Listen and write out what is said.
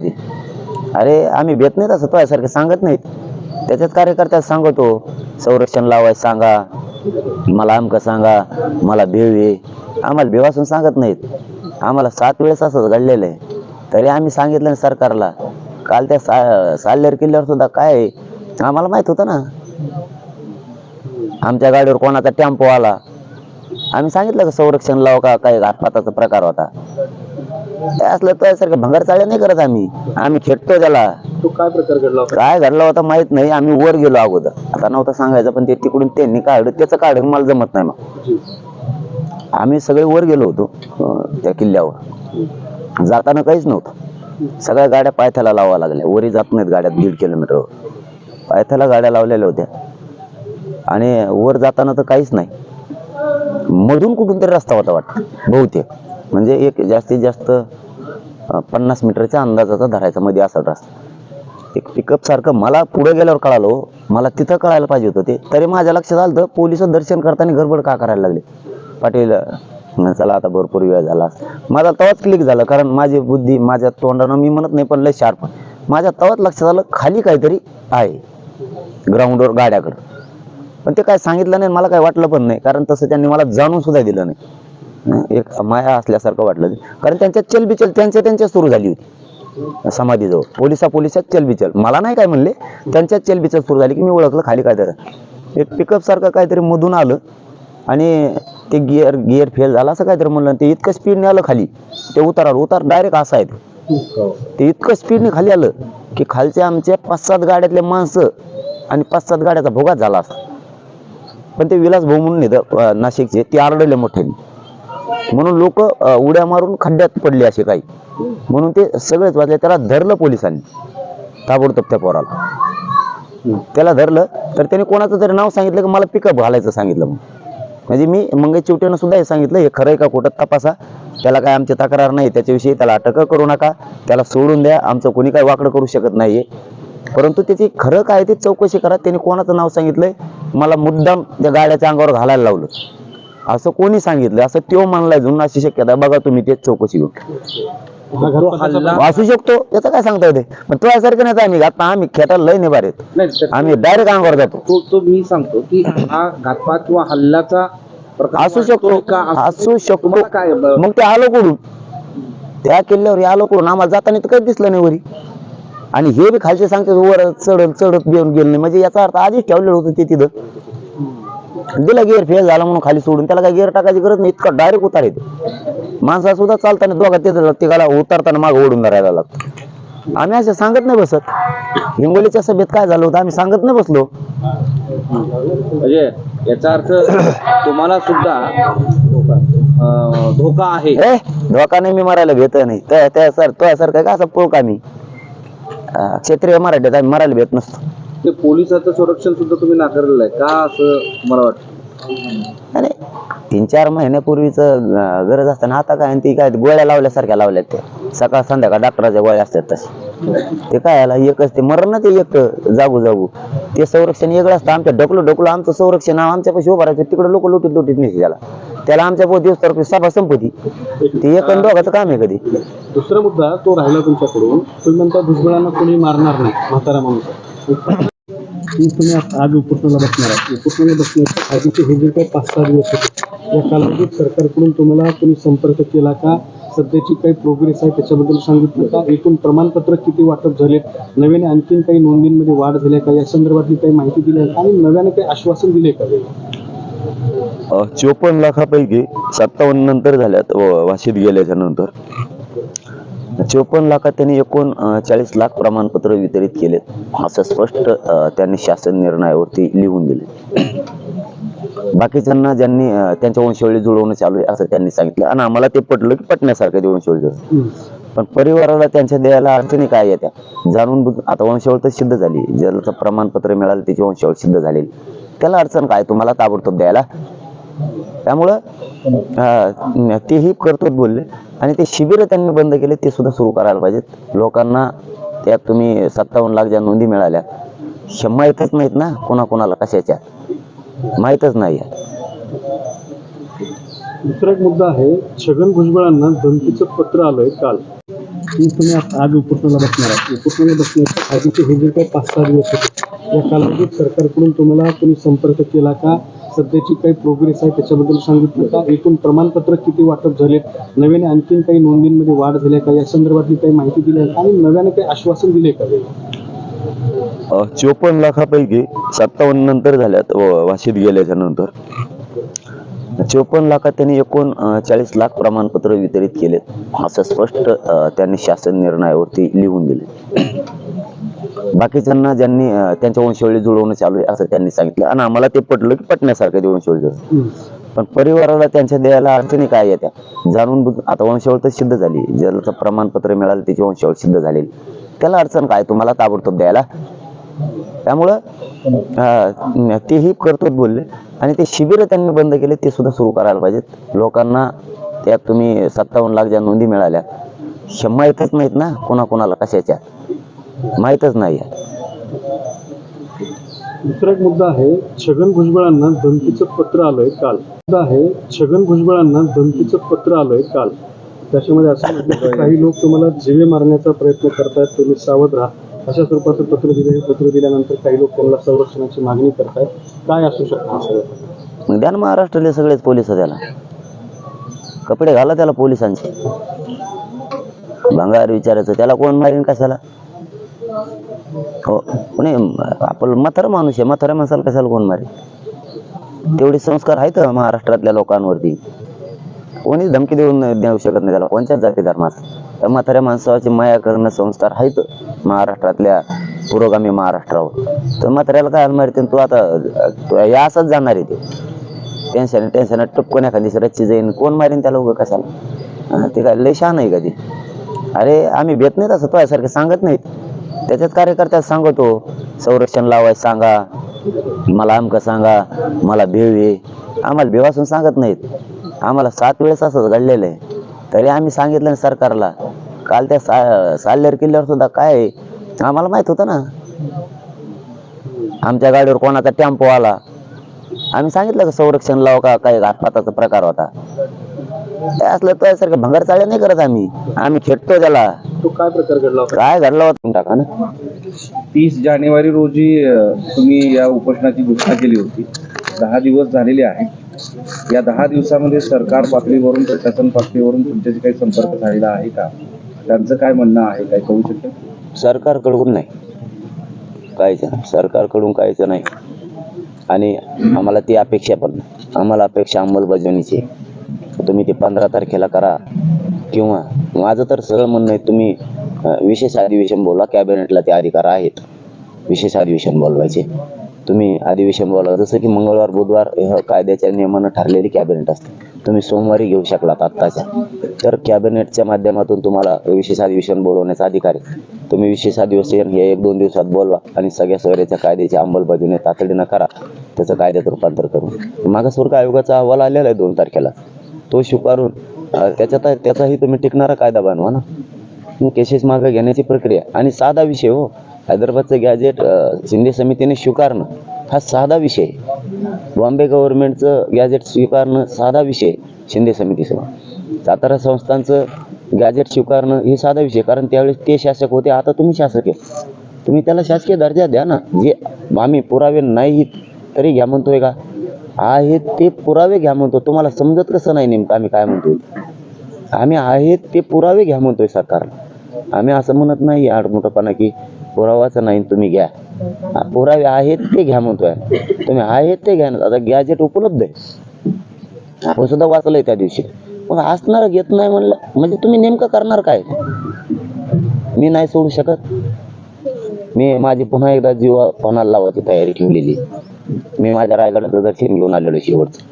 अरे आम्ही भेट नाही तसं तुझ्यासारखे सांगत नाहीत. त्याच्यात कार्यकर्त्याला सांगतो संरक्षण लावाय सांगा मला अमकं सांगा मला भेव आम्हाला भेव असून सांगत नाहीत. आम्हाला सात वेळेस असंच घडलेलं आहे. तरी आम्ही सांगितलं ना सरकारला. काल त्या सा साल्लेर किल्ल्यावर सुद्धा काय आम्हाला माहीत होतं ना. आमच्या गाडीवर कोणाचा टेम्पो आला. आम्ही सांगितलं का संरक्षण लाव का काही घातपाताचा प्रकार होता. असलं त्यासारखं भंगार चाळे नाही करत आम्ही. आम्ही खेळतो त्याला. तो काय प्रकार घडला होता? काय घडला होता माहीत नाही. आम्ही वर गेलो अगोदर. आता नव्हतं सांगायचं पण ते तिकडून त्यांनी काढलं. त्याचं काढलं मला जमत नाही मग. आम्ही सगळे वर गेलो होतो अं, त्या किल्ल्यावर. जाताना काहीच नव्हतं. सगळ्या गाड्या पायथ्याला लावा लागल्या. वरी जात नाहीत गाड्या दीड किलोमीटर पायथ्याला गाड्या लावलेल्या होत्या. आणि वर जाताना तर काहीच नाही. मधून कुठून तरी रस्ता होता वाटतं बहुतेक. म्हणजे एक जास्तीत जास्त पन्नास मीटरच्या अंदाजाचा धरायचा मध्ये असा रस्ता एक पिकअप सारखं मला पुढे गेल्यावर कळालो हो. मला तिथं कळायला पाहिजे होतं ते. तरी माझ्या लक्षात आलं तर पोलीस दर्शन करताना गडबड का करायला लागले? पाटील चला आता भरपूर वेळ झाला. माझा तवाच क्लिक झालं कारण माझी बुद्धी माझ्या तोंडानं मी म्हणत नाही पण लय शार्प माझ्या तवाच लक्षात आलं खाली काहीतरी आहे. ग्राउंडवर गाड्याकडं. पण ते काय सांगितलं नाही मला काय वाटलं पण नाही कारण तसं त्यांनी मला जाणून सुद्धा दिलं नाही. एक माया असल्यासारखं वाटलं. कारण त्यांच्यात चलबिचल त्यांच्या त्यांच्या सुरू झाली होती. समाधीजवळ. पोलिसा पोलिसात चलबिचल. मला नाही काय म्हणले त्यांच्यात चलबिचल सुरू झाली की मी ओळखलं खाली काहीतरी एक पिकअप सारखं काहीतरी मधून आलं आणि ते गिअर गिअर फेल झाला असं काहीतरी म्हणलं. ते इतकं स्पीडने आलं खाली. ते उतारावर उतार डायरेक्ट असा आहे ते. इतकं स्पीडने खाली आलं की खालच्या आमच्या पाच सात गाड्यातले माणसं आणि पाच सात गाड्याचा भोगात झाला असा पण ते विलास भाऊ म्हणून नाशिकचे ते आरडले मोठ्याने. म्हणून लोक उड्या मारून खड्ड्यात पडले असे काही. म्हणून ते सगळेच वाचले. त्याला धरलं पोलिसांनी ताबडतोब त्या पोराला. त्याला धरलं तर त्याने कोणाचं तरी नाव सांगितलं की मला पिकअप घालायचं सांगितलं मग म्हणजे मी मंगेश चिवटेनं सुद्धा हे सांगितलं हे खरं आहे का खोटं तपासा. त्याला काय आमची तक्रार नाही त्याच्याविषयी त्याला अटक करू नका. त्याला सोडून द्या आमचं कोणी काय वाकडं करू शकत नाहीये. परंतु त्याची खरं काय ते चौकशी करा. त्याने कोणाचं नाव सांगितलंय? मला मुद्दाम त्या गाड्याच्या अंगावर घालायला लावलं. असं कोणी सांगितलं? असं त्यो मानलाय जुन अशी शक्यता आहे. बघा तुम्ही तेच चौकशी घेऊन असू शकतो त्याचं काय सांगता येते? पण तो यासारखं नाही आम्ही आता आम्ही खेटाला लय त्या- आम्ही डायरेक्ट अंगावर जातो. तो तो मी सांगतो की हा घातपात किंवा हल्ल्याचा प्रकार असू शकतो. असू शकतो. मग ते आलो कुठून? त्या किल्ल्यावर आलो कुठून? आम्हाला जाताना तर काही दिसलं नाही वरी. आणि हे बी खालचे सांगते वर चढत चढत घेऊन गेलं नाही. म्हणजे याचा अर्थ आधीच ठेवलेलं होतं ते तिथं. दिला गिअर फेल झाला म्हणून खाली सोडून त्याला काय गिअर टाकायची गरज नाही इतका डायरेक्ट उतार येतो. माणसा सुद्धा चालताना दोघा तिथं तिघाला उतरताना मागं ओढून धरायला लागतं. आम्ही असं सांगत नाही बसत. हिंगोलीच्या सभेत काय झालं होतं आम्ही सांगत नाही बसलो. म्हणजे याचा अर्थ तुम्हाला सुद्धा धोका आहे. ए धोका नाही मी मारायला भेट नाही. त्या सर तो सर काय असं पोक आम्ही अं, क्षेत्रीय मराठीत आम्ही मारायला भेट नसतो. ते पोलिसाचं संरक्षण सुद्धा तुम्ही नाकारलेलं आहे. का असं मला वाटतं? अरे तीन चार महिन्यापूर्वीच गरज असताना आता काय ती काय गोळ्या लावल्यासारख्या लावल्यात त्या. सकाळ संध्याकाळ डॉक्टराच्या गोळ्या असतात तसे ते काय याला एकच ते मरण ना ते एक जागू जागू. ते संरक्षण वेगळं असतं. आमच्या ढकलो ढकलो आमचं संरक्षण आमच्या पैसे उभं राहायचं. तिकडे लोक लुटीत लुटीत नेते त्याला. त्याला आमच्या पोत दिवस तर सभा संपती. ते एक आणि दोघाचं काम आहे कधी. दुसरा मुद्दा तो राहिला तुमच्याकडून. तुम्ही म्हणता भुजबळांना कोणी मारणार नाही म्हातारा माणूस. तुम्ही आज- उपोषणाला बसणार आहात उपोषणाला बसण्याच्या आधीचे हे जे काही पाच सहा दिवस होते या कालावधीत सरकारकडून तुम्हाला कोणी संपर्क केला का सध्याची काही प्रोग्रेस आहे त्याच्याबद्दल सांगितलं का एकूण प्रमाणपत्र किती वाटप झालेत नव्याने आणखीन काही नोंदींमध्ये वाढ झाली का या संदर्भातली काही माहिती दिली आहे आणि नव्याने काही आश्वासन दिले का चोपन्न लाखापैकी सत्तावन्न नंतर झाल्यात व- वाशीत गेल्याच्यानंतर. चोपन्न लाखात त्यांनी एकूण चाळीस लाख प्रमाणपत्र वितरित केलेत असं स्पष्ट त्यांनी शासन निर्णयावरती लिहून दिले. बाकीच्यांना ज्यांनी त्यांच्या वंशवळी जुळवणं चालू आहे असं त्यांनी सांगितलं. आणि आम्हाला ते पटलं की पटण्यासारखं ते वंशवळी. पण परिवाराला त्यांच्या द्यायला अडचणी काय येत्या जाणून आता वंशावळ तर सिद्ध झाली. ज्याला प्रमाणपत्र मिळालं त्याची वंशावळ सिद्ध झालेली. त्याला अडचण काय? तुम्हाला ताबडतोब द्यायला? त्यामुळं तेही कर्तव्य बोलले. आणि ते शिबिर त्यांनी बंद केले ते सुद्धा सुरू करायला पाहिजेत. लोकांना त्यात तुम्ही सत्तावन्न लाख ज्या नोंदी मिळाल्या हे माहीतच नाहीत ना कोणाकोणाला कशाच्या? माहीतच नाही. दुसरा एक मुद्दा आहे छगन भुजबळांना धमकीचं पत्र आलंय काल. तुम्ही आज आज उपोषणाला बसणार आहात. उपोषणाला बसण्याच्या आधीचे हे जे काही पाच सहा दिवस होते या कालावधीत सरकारकडून तुम्हाला कोणी संपर्क केला का? सध्याची काही प्रोग्रेस आहे त्याच्याबद्दल सांगितलं का? एकूण प्रमाणपत्र किती वाटप झालेत? नव्याने आणखीन काही नोंदींमध्ये वाढ झाल्या का? या संदर्भातली काही माहिती दिली आहे आणि नव्याने काही आश्वासन दिले का? चोपन्न लाखापैकी सत्तावन्न नंतर झाल्यात व- वाशीत गेल्याच्यानंतर. चोपन्न लाखात त्यांनी एकूण चाळीस लाख प्रमाणपत्र वितरित केलेत असं स्पष्ट त्यांनी शासन निर्णयावरती लिहून दिले. बाकीच्यांना ज्यांनी त्यांच्या वंशवळी जुळवणं चालू आहे असं त्यांनी सांगितलं. आणि आम्हाला ते पटलं की पटण्यासारखं ते वंशवळी जुळवणं. पण परिवाराला त्यांच्या द्यायला अडचणी काय येत्या जाणून आता वंशावळ तर सिद्ध झाली. ज्याला प्रमाणपत्र मिळालं त्याची वंशावळ सिद्ध झालेली. त्याला अडचण काय? तुम्हाला ताबडतोब द्यायला? त्यामुळं तेही कर्तव्य बोलले. आणि ते शिबिर त्यांनी बंद केले ते सुद्धा सुरू करायला पाहिजेत. लोकांना त्यात तुम्ही सत्तावन्न लाख ज्या नोंदी मिळाल्या हे माहीतच नाहीत ना कोणाकोणाला कशाच्या? माहीतच नाही. दुसरा एक मुद्दा आहे छगन भुजबळांना धमकीचं पत्र आलंय काल. मुद्दा आहे छगन भुजबळांना धमकीचं पत्र आलंय काल. त्याच्यामध्ये असं म्हटलं की काही लोक तुम्हाला जिवे मारण्याचा प्रयत्न करतायत तुम्ही सावध राहा. अशा स्वरूपाचं पत्र दिलं हे पत्र दिल्यानंतर काही लोक त्यांना संरक्षणाची मागणी करतायत. काय असू शकतं सगळं? मग द्या ना महाराष्ट्रातले सगळेच पोलीस त्याला. कपडे घाला त्याला पोलिसांचे. भंगार विचारायचं त्याला कोण मारीन कशाला? हो. नाही आपण म्हातारा माणूस आहे. म्हातारा माणसाला कशाला कोण मारे तेवढे संस्कार आहेत महाराष्ट्रातल्या लोकांवरती. कोणीच धमकी देऊन देऊ शकत नाही त्याला. कोणत्याच जाती धर्माचा म्हाताऱ्या माणसाची माया करणं संस्कार आहेत महाराष्ट्रातल्या पुरोगामी महाराष्ट्रावर. तर म्हाताऱ्याला काय मारते तू आता या असंच जाणार आहे ते. टेन्शन टेन्शन टपकून एखादी रच्ची जाईन. कोण मारेन त्याला उगं कशाला? ते काय लय शहाण आहे कधी अरे आम्ही भेट नाहीत असं तुझ्यासारखे सांगत नाहीत. त्याच्यात कार्यकर्त्यात सांगतो संरक्षण लावाय सांगा मला अमकं सांगा मला भेव आम्हाला भेव असून सांगत नाहीत. आम्हाला सात वेळेस असंच घडलेलं आहे. तरी आम्ही सांगितलं ना सरकारला काल त्या सा साल्लेर किल्ल्यावर सुद्धा काय आहे, आम्हाला माहीत होतं ना. आमच्या गाडीवर कोणाचा टेम्पो आला. आम्ही सांगितलं का संरक्षण लाव का काही घातपाताचा प्रकार होता. असलं असलं त्यासारखं भंगार चाळ्या नाही करत आम्ही. आम्ही खेटतो त्याला. काय प्रकार घडला होता? काय घडला होता टाका ना. तीस जानेवारी रोजी अ, तुम्ही या उपोषणाची घोषणा केली होती. दहा दिवस झालेले आहेत. या दहा दिवसामध्ये सरकार पातळीवरून प्रशासन पातळीवरून तुमच्याशी काही संपर्क झालेला आहे का? त्यांचं काय म्हणणं आहे? काय कळू शकतं? सरकारकडून नाही. काहीच नाही. सरकारकडून काहीच नाही. आणि आम्हाला ती अपेक्षा पण नाही. आम्हाला अपेक्षा अंमलबजावणीची आहे. तुम्ही ते पंधरा तारखेला करा. किंवा माझं तर सरळ म्हणणं आहे तुम्ही विशेष अधिवेशन बोला कॅबिनेटला ते अधिकार आहेत. विशेष अधिवेशन बोलवायचे. तुम्ही अधिवेशन बोला जसं की मंगळवार बुधवार कायद्याच्या नियमानं ठरलेली कॅबिनेट असते. तुम्ही सोमवारी घेऊ शकलात आत्ताच्या. तर कॅबिनेटच्या माध्यमातून तुम्हाला विशेष अधिवेशन बोलवण्याचा अधिकार आहे. तुम्ही विशेष अधिवेशन हे एक दोन दिवसात बोलवा आणि सगळ्या सोयऱ्याच्या कायद्याची अंमलबजावणी तातडीनं करा. त्याचं कायद्यात रूपांतर करून. मागासवर्ग आयोगाचा अहवाल आलेला आहे दोन तारखेला. तो स्वीकारून त्याच्यात त्याचाही तुम्ही टिकणारा कायदा बनवा ना. केसेस मागे घेण्याची प्रक्रिया. आणि साधा विषय हो. हैदराबादचं गॅजेट शिंदे समितीने स्वीकारणं हा साधा विषय. आहे. बॉम्बे गव्हर्नमेंटचं गॅजेट स्वीकारणं साधा विषय शिंदे समितीसमोर. सातारा संस्थांचं गॅजेट स्वीकारणं हे साधा विषय. कारण त्यावेळेस ते शासक होते. आता तुम्ही शासक आहे तुम्ही त्याला शासकीय दर्जा द्या ना. जे आम्ही पुरावे नाहीत तरी घ्या म्हणतोय का? आहेत ते पुरावे घ्या म्हणतो. तुम्हाला समजत कसं नाही नेमकं आम्ही काय म्हणतोय? आम्ही आहेत ते पुरावे घ्या म्हणतोय सरकारला. आम्ही असं म्हणत नाही आडमोठपणा की पुरावाच नाही तुम्ही घ्या. पुरावे आहेत ते घ्या म्हणतोय. तुम्ही आहेत ते घ्या ना. आता गॅजेट उपलब्ध आहे आपण सुद्धा वाचलंय त्या दिवशी. मग असणार घेत नाही म्हणलं. म्हणजे तुम्ही नेमकं करणार काय? मी नाही सोडू शकत. मी माझी पुन्हा एकदा जीवा पणाला लावायची तयारी ठेवलेली मी माझ्या रायगडाचं दर्शन घेऊन आलेलो शेवटचं.